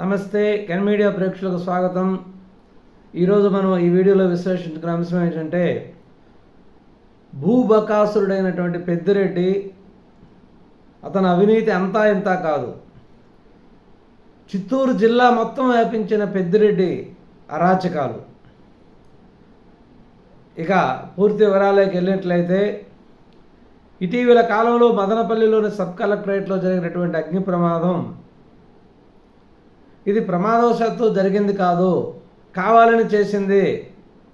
నమస్తే can media ప్రేక్షకులకు స్వాగతం. ఈరోజు మనం ఈ వీడియోలో విశ్లేషించుకున్న అంశం ఏంటంటే భూబకాసురుడైనటువంటి పెద్దిరెడ్డి అతని అవినీతి అంతా ఇంతా కాదు. చిత్తూరు జిల్లా మొత్తం వ్యాపించిన పెద్దిరెడ్డి అరాచకాలు. ఇక పూర్తి వివరాలకు వెళ్ళినట్లయితే ఇటీవల కాలంలో మదనపల్లిలోని సబ్ కలెక్టరేట్లో జరిగినటువంటి అగ్ని ప్రమాదం ఇది ప్రమాదవశాత్తు జరిగింది కాదు. కావాలని చేసింది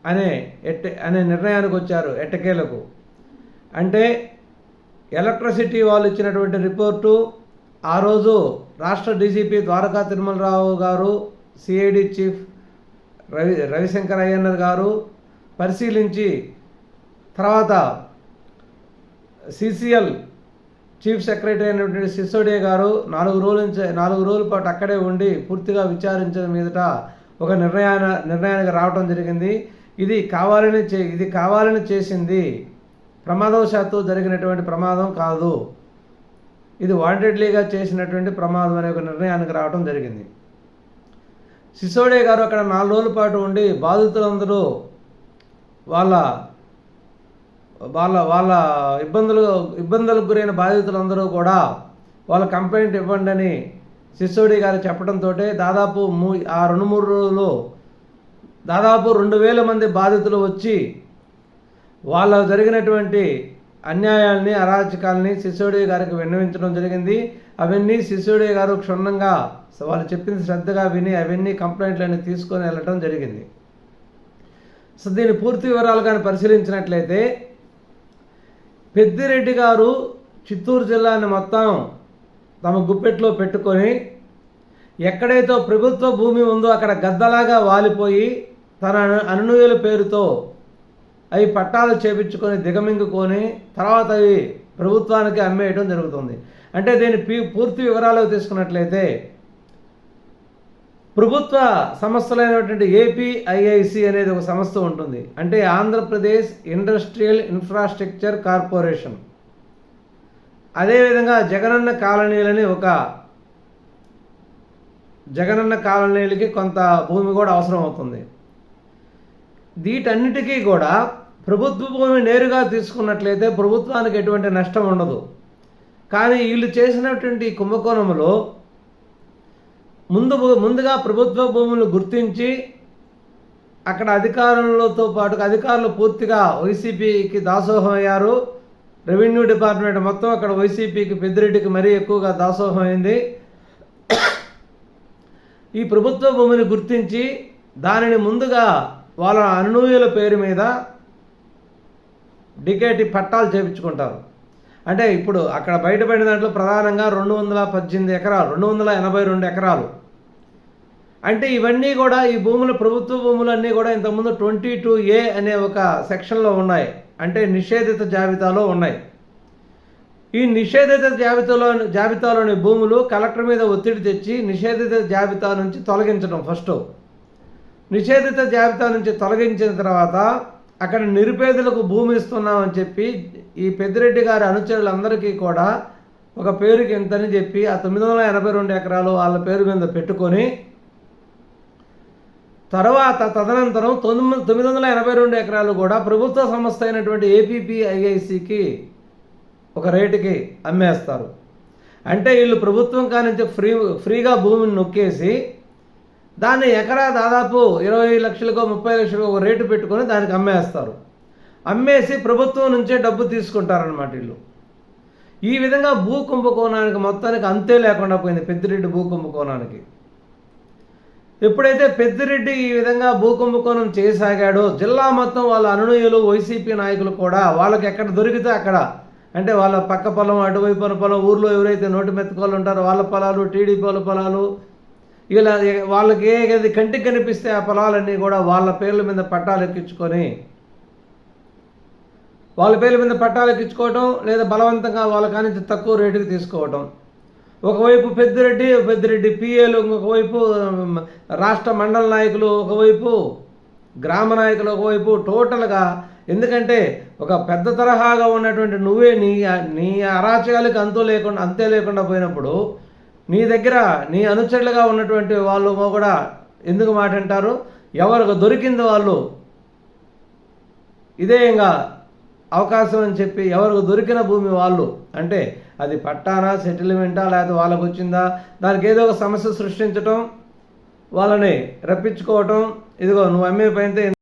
అనే ఎట్ట అనే నిర్ణయానికి వచ్చారు ఎట్టకేలకు. అంటే ఎలక్ట్రిసిటీ వాళ్ళు ఇచ్చినటువంటి రిపోర్టు ఆ రోజు రాష్ట్ర DGP Dwaraka Tirumala Rao garu CID chief Ravi Ravishankar Ayyanar garu పరిశీలించి తర్వాత సిసిఎల్ చీఫ్ సెక్రటరీ అయినటువంటి సిసోడియా గారు నాలుగు రోజుల నుంచి నాలుగు రోజుల పాటు అక్కడే ఉండి పూర్తిగా విచారించడం మీదట ఒక నిర్ణయాన నిర్ణయానికి రావడం జరిగింది. ఇది కావాలని చే ఇది కావాలని చేసింది. ప్రమాదవశాత్తు జరిగినటువంటి ప్రమాదం కాదు. ఇది వాంటెడ్లీగా చేసినటువంటి ప్రమాదం అనే ఒక నిర్ణయానికి రావడం జరిగింది. సిసోడే గారు అక్కడ నాలుగు రోజుల పాటు ఉండి బాధితులందరూ వాళ్ళ వాళ్ళ వాళ్ళ ఇబ్బందులు ఇబ్బందులకు గురైన బాధితులందరూ కూడా వాళ్ళ కంప్లైంట్ ఇవ్వండి అని సిసోడి గారు చెప్పడంతో దాదాపు మూ ఆ రెండు మూడు రోజులు దాదాపు రెండు వేల మంది బాధితులు వచ్చి వాళ్ళ జరిగినటువంటి అన్యాయాల్ని అరాచకాల్ని సిసోడి గారికి విన్నవించడం జరిగింది. అవన్నీ సిసోడి గారు క్షుణ్ణంగా వాళ్ళు చెప్పింది శ్రద్ధగా విని అవన్నీ కంప్లైంట్లన్నీ తీసుకొని వెళ్ళటం జరిగింది. సో దీని పూర్తి వివరాలు కానీ పరిశీలించినట్లయితే పెద్దిరెడ్డి గారు చిత్తూరు జిల్లాని మొత్తం తమ గుప్పెట్లో పెట్టుకొని ఎక్కడైతే ప్రభుత్వ భూమి ఉందో అక్కడ గద్దలాగా వాలిపోయి తన అను- అనునయుల పేరుతో అవి పట్టాలు చేపించుకొని దిగమింగుకొని తర్వాత అవి ప్రభుత్వానికి అమ్మేయడం జరుగుతుంది. అంటే దీని పీ- పూర్తి వివరాలు తీసుకున్నట్లయితే ప్రభుత్వ సంస్థలైనటువంటి ఏపీఐఐసి అనేది ఒక సంస్థ ఉంటుంది. అంటే ఆంధ్రప్రదేశ్ ఇండస్ట్రియల్ ఇన్ఫ్రాస్ట్రక్చర్ కార్పొరేషన్ అదేవిధంగా జగనన్న కాలనీలని ఒక జగనన్న కాలనీలకి కొంత భూమి కూడా అవసరం అవుతుంది. వీటన్నిటికీ కూడా ప్రభుత్వ భూమి నేరుగా తీసుకున్నట్లయితే ప్రభుత్వానికి ఎటువంటి నష్టం ఉండదు. కానీ వీళ్ళు చేసినటువంటి కుంభకోణంలో ముందు ముందుగా ప్రభుత్వ భూములు గుర్తించి అక్కడ అధికారులతో పాటు అధికారులు పూర్తిగా వైసీపీకి దాసోహం అయ్యారు రెవెన్యూ డిపార్ట్మెంట్ మొత్తం అక్కడ వైసీపీకి పెద్దిరెడ్డికి మరీ ఎక్కువగా దాసోహం అయింది ఈ ప్రభుత్వ భూమిని గుర్తించి దానిని ముందుగా వాళ్ళ అనునూయుల పేరు మీద డికేటి పట్టాలు చేపించుకుంటారు. అంటే ఇప్పుడు అక్కడ బయటపడిన దాంట్లో ప్రధానంగా రెండు వందల పద్దెనిమిది ఎకరాలు రెండు వందల ఎనభై రెండు ఎకరాలు. అంటే ఇవన్నీ కూడా ఈ భూములు ప్రభుత్వ భూములన్నీ కూడా ఇంతకుముందు ట్వంటీ టూ ఏ అనే ఒక సెక్షన్లో ఉన్నాయి. అంటే నిషేధిత జాబితాలో ఉన్నాయి. ఈ నిషేధిత జాబితాలో జాబితాలోని భూములు కలెక్టర్ మీద ఒత్తిడి తెచ్చి నిషేధిత జాబితా నుంచి తొలగించడం ఫస్ట్. నిషేధిత జాబితా నుంచి తొలగించిన తర్వాత అక్కడ నిరుపేదలకు భూమి ఇస్తున్నామని చెప్పి ఈ పెద్దిరెడ్డి గారి అనుచరులందరికీ కూడా ఒక పేరుకి ఎంతని చెప్పి ఆ తొమ్మిది వందల ఎనభై రెండు ఎకరాలు వాళ్ళ పేరు మీద పెట్టుకొని తర్వాత తదనంతరం తొమ్మిది తొమ్మిది వందల ఎనభై రెండు ఎకరాలు కూడా ప్రభుత్వ సంస్థ అయినటువంటి ఏపీపీఐఐసికి ఒక రేటుకి అమ్మేస్తారు. అంటే వీళ్ళు ప్రభుత్వం కానించి ఫ్రీ ఫ్రీగా భూమిని నొక్కేసి దాన్ని ఎకరా దాదాపు ఇరవై లక్షలకో ముప్పై లక్షలకో ఒక రేటు పెట్టుకొని దానికి అమ్మేస్తారు. అమ్మేసి ప్రభుత్వం నుంచే డబ్బు తీసుకుంటారనమాట వీళ్ళు. ఈ విధంగా భూ కుంభకోణానికి మొత్తానికి అంతే లేకుండా పోయింది పెద్దిరెడ్డి భూ కుంభకోణానికి. ఎప్పుడైతే పెద్దిరెడ్డి ఈ విధంగా భూకుంభకోణం చేయసాగాడో జిల్లా మొత్తం వాళ్ళ అనునయులు వైసీపీ నాయకులు కూడా వాళ్ళకి ఎక్కడ దొరికితే అక్కడ అంటే వాళ్ళ పక్క పొలం అటువైపు పొలం ఊర్లో ఎవరైతే నోటి మెత్తుకోళ్ళు ఉంటారో వాళ్ళ పొలాలు టీడీపీ వాళ్ళ పొలాలు ఇలా వాళ్ళకి ఏది కంటికి కనిపిస్తే ఆ పొలాలన్నీ కూడా వాళ్ళ పేర్ల మీద పట్టాలు ఎక్కించుకొని వాళ్ళ పేర్ల మీద పట్టాలు ఎక్కించుకోవటం లేదా బలవంతంగా వాళ్ళ కానించి తక్కువ రేటుకి తీసుకోవటం. ఒకవైపు పెద్దిరెడ్డి పెద్దిరెడ్డి పిఏలు ఒకవైపు రాష్ట్ర మండల నాయకులు ఒకవైపు గ్రామ నాయకులు ఒకవైపు టోటల్గా ఎందుకంటే ఒక పెద్ద తరహాగా ఉన్నటువంటి నువ్వే నీ నీ అరాచకాలకి అంతు లేకుండా అంతే లేకుండా పోయినప్పుడు నీ దగ్గర నీ అనుచరులుగా ఉన్నటువంటి వాళ్ళు కూడా ఎందుకు మాట అంటారు? ఎవరికి దొరికింది వాళ్ళు? ఇదే ఇంకా అవకాశం అని చెప్పి ఎవరికి దొరికిన భూమి వాళ్ళు అంటే అది పట్టానా సెటిల్మెంటా లేకపోతే వాళ్ళకు వచ్చిందా దానికి ఏదో ఒక సమస్య సృష్టించటం వాళ్ళని రప్పించుకోవటం ఇదిగో నువ్వు అమ్మే పైన